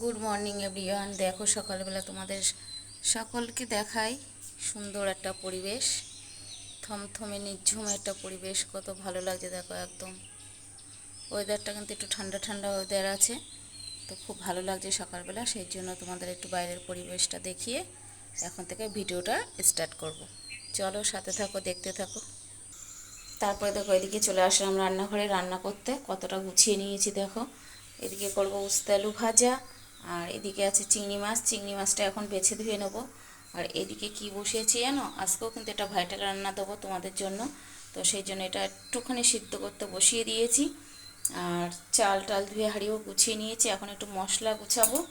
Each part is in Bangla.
গুড মর্নিং এভরিওয়ান দেখো, সকালবেলা তোমাদের সকলকে দেখাই সুন্দর একটা পরিবেশ। থমথমে নির্ঝুম একটা পরিবেশ। কত ভালো লাগছে, দেখো একদম। ওয়েদারটা কিন্তু একটু ঠান্ডা ঠান্ডা ওয়েদার আছে। তো খুব ভালো লাগছে সকালবেলা, সেই জন্য তোমাদের একটু বাইরের পরিবেশটা দেখিয়ে এখন থেকে ভিডিওটা স্টার্ট করব। চলো, সাথে থাকো, দেখতে থাকো। তারপরে দেখো, এদিকে চলে আসলাম রান্নাঘরে। রান্না করতে কতটা গুছিয়ে নিয়েছি, দেখো। এদিকে করব উস্তে আলু ভাজা আর এদিকে আছে চিংড়ি মাছ, চিংড়ি মাছটা এখন বেছে ধুয়ে নেব। আর এদিকে কি বসিয়েছি জানো? আজকেও কিন্তু এটা ভাইটাল রান্না দেবো তোমাদের জন্য। তো সেই জন্য এটা একটুখানি সিদ্ধ করতে বসিয়ে দিয়েছি। আর চাল টাল ধুয়ে হারিয়েও গুছিয়ে নিয়েছি। এখন একটু মশলা গুছাবো।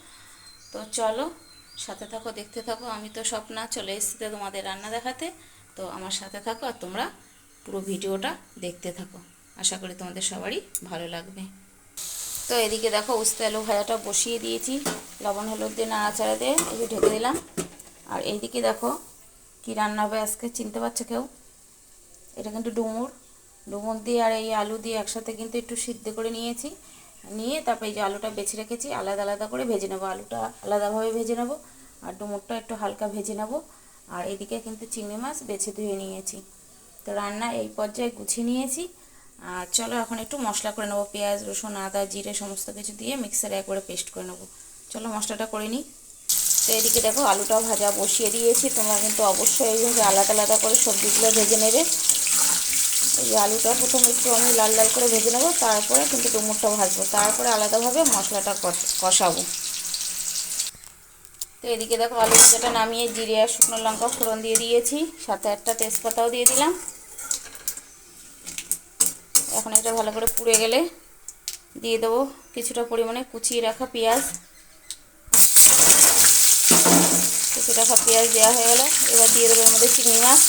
তো চলো, সাথে থাকো, দেখতে থাকো। আমি তো স্বপ্না, চলে এসেছি তোমাদের রান্না দেখাতে। তো আমার সাথে থাকো আর তোমরা পুরো ভিডিওটা দেখতে থাকো। আশা করি তোমাদের সবারই ভালো লাগবে। তো এদিকে দেখো উস্তে আলু ভাজাটা বসিয়ে দিয়েছি। লবণ, হলুদ দিয়ে নাড়াচাড়া দিয়ে যে ঢেকে দিলাম। আর এইদিকে দেখো কি রান্না হবে আজকে, চিনতে পারছ কেউ? এটা কিন্তু ডুমুর। ডুমুর দিয়ে আর এই আলু দিয়ে একসাথে কিন্তু একটু সিদ্ধ করে নিয়েছি। নিয়ে তারপর এই যে আলুটা বেছে রেখেছি, আলাদা আলাদা করে ভেজে নেব। আলুটা আলাদাভাবে ভেজে নেব আর ডুমুরটা একটু হালকা ভেজে নেব। আর এদিকে কিন্তু চিংড়ি মাছ বেছে ধুয়ে নিয়েছি। তো রান্না এই পর্যায়ে গুছিয়ে নিয়েছি। আর চলো এখন একটু মশলা করে নেব, পেঁয়াজ, রসুন, আদা, জিরে, সমস্ত কিছু দিয়ে মিক্সারে একবারে পেস্ট করে নেব। চলো মশলাটা করে নিই। তো এদিকে দেখো আলুটাও ভাজা বসিয়ে দিয়েছি, তোমরা কিন্তু অবশ্যই এইভাবে আলাদা আলাদা করে সবজিগুলো ভেজে নেবে। এই আলুটা প্রথমে একটু আমি লাল লাল করে ভেজে নেব, তারপরে কিন্তু ডুমুরটা ভাজবো, তারপরে আলাদাভাবে মশলাটা কষাবো। তো এদিকে দেখো আলু ভাজাটা নামিয়ে জিরে আর শুকনো লঙ্কা ফোড়ন দিয়ে দিয়েছি, সাথে একটা তেজপাতাও দিয়ে দিলাম। এখন এটা ভালো করে পুড়ে গেলে দিয়ে দেবো কিছুটা পরিমাণে কুচিয়ে রাখা পেঁয়াজ। কুচিয়ে রাখা পেঁয়াজ দেওয়া হয়ে গেল। এবার দিয়ে দেবো এর মধ্যে চিংড়ি মাছ।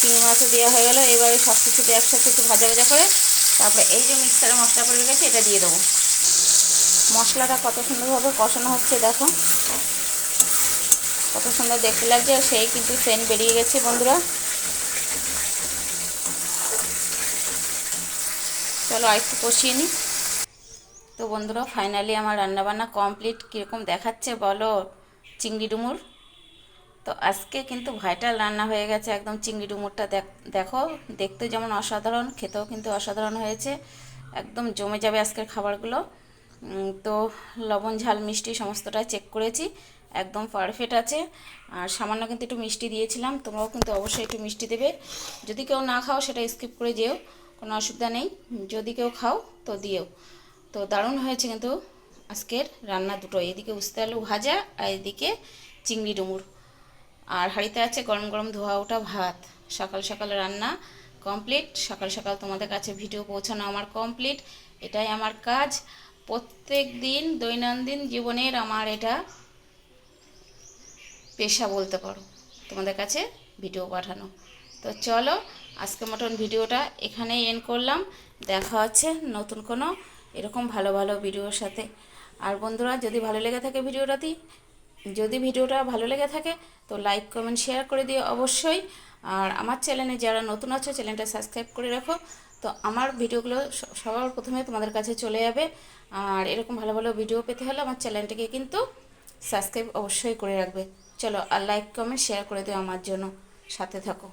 চিংড়ি মাছও দেওয়া হয়ে গেল। এবারে সব কিছু দিয়ে একসাথে একটু ভাজা ভাজা করে তারপরে এই যে মিক্সারে মশলা করে রেখেছি এটা দিয়ে দেবো। মশলাটা কত সুন্দরভাবে কষানো হচ্ছে, দেখো। কত সুন্দর দেখতে লাগছে, আর সেই কিন্তু সেন্ট বেরিয়ে গেছে, বন্ধুরা। চলো আর একটু কষিয়ে নিই তো বন্ধুরা ফাইনালি আমার রান্নাবান্না কমপ্লিট কীরকম দেখাচ্ছে বলো? চিংড়ি ডুমুর। তো আজকে কিন্তু ভাইটাল রান্না হয়ে গেছে একদম চিংড়ি ডুমুরটা দেখো দেখতে যেমন অসাধারণ, খেতেও কিন্তু অসাধারণ হয়েছে, একদম জমে যাবে আজকের খাবারগুলো। তো লবণ, ঝাল, মিষ্টি সমস্তটাই চেক করেছি, একদম পারফেক্ট আছে। আর সামান্য কিন্তু একটু মিষ্টি দিয়েছিলাম, তোমরাও কিন্তু অবশ্যই একটু মিষ্টি দেবে। যদি কেউ না খাও সেটা স্কিপ করে যেও, কোনো অসুবিধা নেই। যদি কেউ খাও তো দিও। তো দারুণ হয়েছে কিন্তু আজকের রান্না দুটো এদিকে উস্তে আলু ভাজা আর এদিকে চিংড়ি ডুমুর। আর হাঁড়িতে আছে গরম গরম ধোয়া ওটা ভাত। সকাল সকাল রান্না কমপ্লিট। সকাল সকাল তোমাদের কাছে ভিডিও পৌঁছানো আমার কমপ্লিট। এটাই আমার কাজ। প্রত্যেক দিন দৈনন্দিন জীবনের আমার এটা পেশা বলতে পারো, তোমাদের কাছে ভিডিও পাঠানো। তো চলো, আজকে মতন ভিডিওটা এখানেই এন্ড করলাম। দেখা হচ্ছে নতুন কোনো এরকম ভালো ভালো ভিডিওর সাথে। আর বন্ধুরা, যদি ভালো লেগে থাকে ভিডিওটাতে যদি ভিডিওটা ভালো লেগে থাকে, তো লাইক কমেন্ট শেয়ার করে দিও অবশ্যই। আর আমার চ্যানেলে যারা নতুন আছো চ্যানেলটা সাবস্ক্রাইব করে রাখো। তো আমার ভিডিওগুলো সবার প্রথমে তোমাদের কাছে চলে যাবে। আর এরকম ভালো ভালো ভিডিও পেতে হলে আমার চ্যানেলটাকে কিন্তু সাবস্ক্রাইব অবশ্যই করে রাখবে। চলো আর লাইক কমেন্ট শেয়ার করে দিও আমার জন্য। সাথে থাকো।